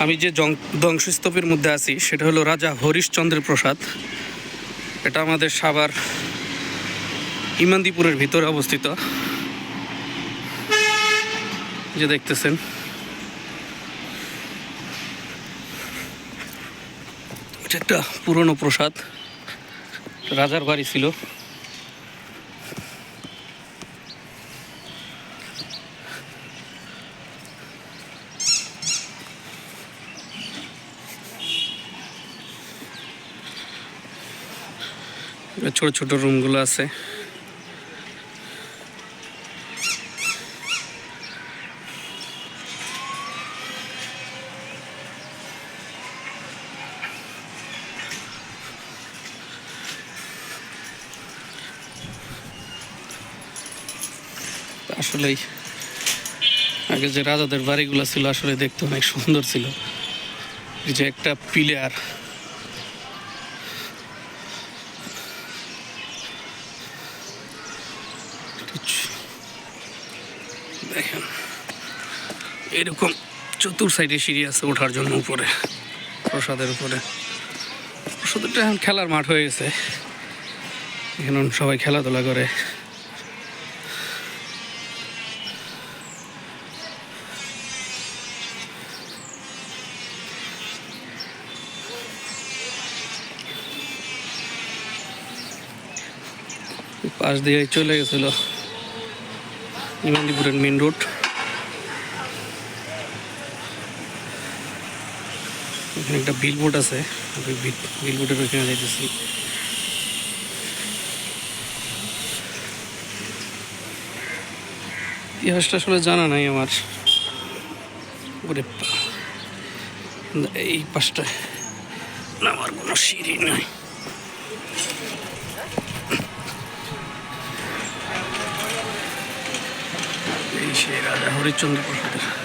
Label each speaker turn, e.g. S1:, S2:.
S1: আমি যে ধ্বংসস্তূপের মধ্যে আছি, সেটা হলো রাজা হরিশচন্দ্র প্রসাদ। এটা আমাদের সাভার ইমান্দিপুরের ভিতরে অবস্থিত। যে দেখতেছেন। এটা একটা পুরনো প্রসাদ। রাজার বাড়ি ছিল। ছোট ছোট রুমগুলো আছে। আসলেই আগে যে রাজাদের বাড়িগুলো ছিল, আসলে দেখতে অনেক সুন্দর ছিল। যে একটা পিলার। দেখেন, এরকম চতুর সাইডে সিঁড়ি আছে ওঠার জন্য উপরে, প্রসাদের উপরে। প্রসাদটা এখন খেলার মাঠ হয়ে গেছে। এখানে সবাই খেলাধুলা করে। পাশ দিয়ে চলে গেছিল ইমান্দিপুরের মেন রোড এখানে একটা বিল বোর্ড আছে, আমি বিলবোর্ডের ওইখানে যাইতেছি। ইতিহাসটা আসলে জানা নাই আমার। ওরে এই পাশটায় নামার কোনো সিঁড়ি নাই। এই